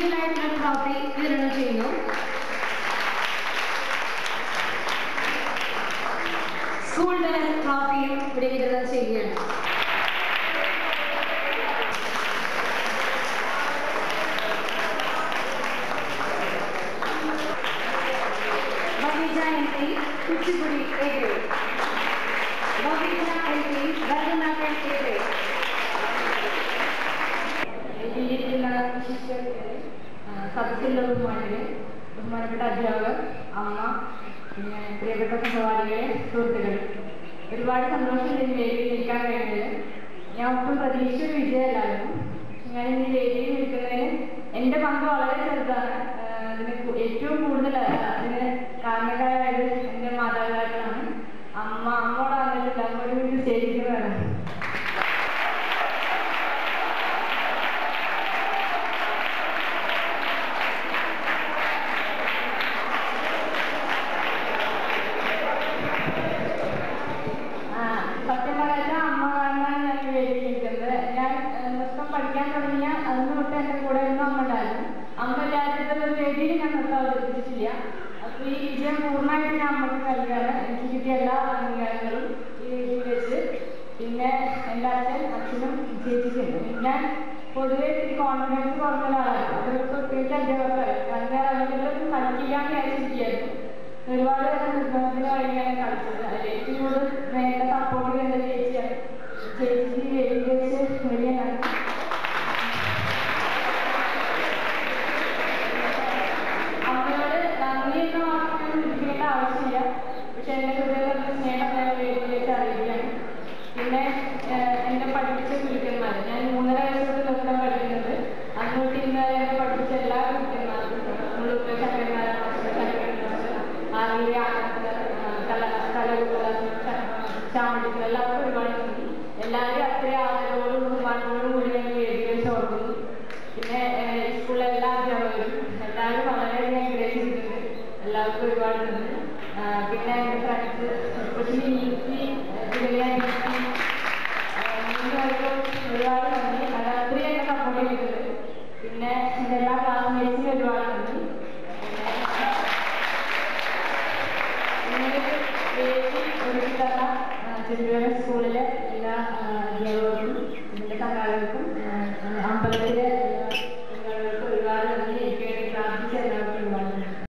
മെറ്റീരിയലായിട്ടുള്ള trophy വിതരണം ചെയ്യുന്നു school തല ട്രോഫിയും ഇവിടെ വിതരണം ചെയ്യുകയാണ്. കുച്ചിപ്പുടി എ സദസ്സിലുള്ള ബഹുമാനികളെ ബഹുമാനപ്പെട്ട അധ്യാപകർ അമ്മ പിന്നെ പ്രിയപ്പെട്ട സഹപാഠികളെ സുഹൃത്തുക്കൾ ഒരുപാട് സന്തോഷം ഈ വേദിയിൽ നിൽക്കാൻ കഴിഞ്ഞത് ഞാൻ ഒട്ടും പ്രതീക്ഷിച്ച വിജയമല്ലായിരുന്നു. ഞാൻ ഇതിന് വേദിയിൽ നിൽക്കുന്നതിന് എന്റെ പങ്ക് വളരെ പൂർണമായിട്ട് ഞാൻ അമ്മയ്ക്ക് നൽകുകയാണ്. എനിക്ക് കിട്ടിയ എല്ലാ അംഗീകാരങ്ങളും ഈ രീതിയിൽ വെച്ച്. പിന്നെ എന്റെ അച്ഛൻ അച്ഛനും ചേച്ചിക്കുണ്ട് ഞാൻ പൊതുവെ ഇത്തിരി കോൺഫിഡൻസ് കുറഞ്ഞ ഒരാളാണ്. അത് കല കലകുല ചാമടിക്കൽ എല്ലാവർക്കും ഒരുപാട് എല്ലാവരും അത്രയും ആദരവോടും ബഹുമാനത്തോടും കൂടി വേദിയിൽ വെച്ച് ഓർക്കുന്നു പിന്നെ സ്കൂളിലെ എല്ലാ അധ്യാപകരും എല്ലാവരും വളരെയധികം എൻകറേജ് ചെയ്തിട്ടുണ്ട്. എല്ലാവർക്കും ഒരുപാട് പിന്നെ എന്റെ ഫ്രണ്ട്സ് ഒരുക്കി തന്ന ചെറുപുഴ സ്കൂളിലെ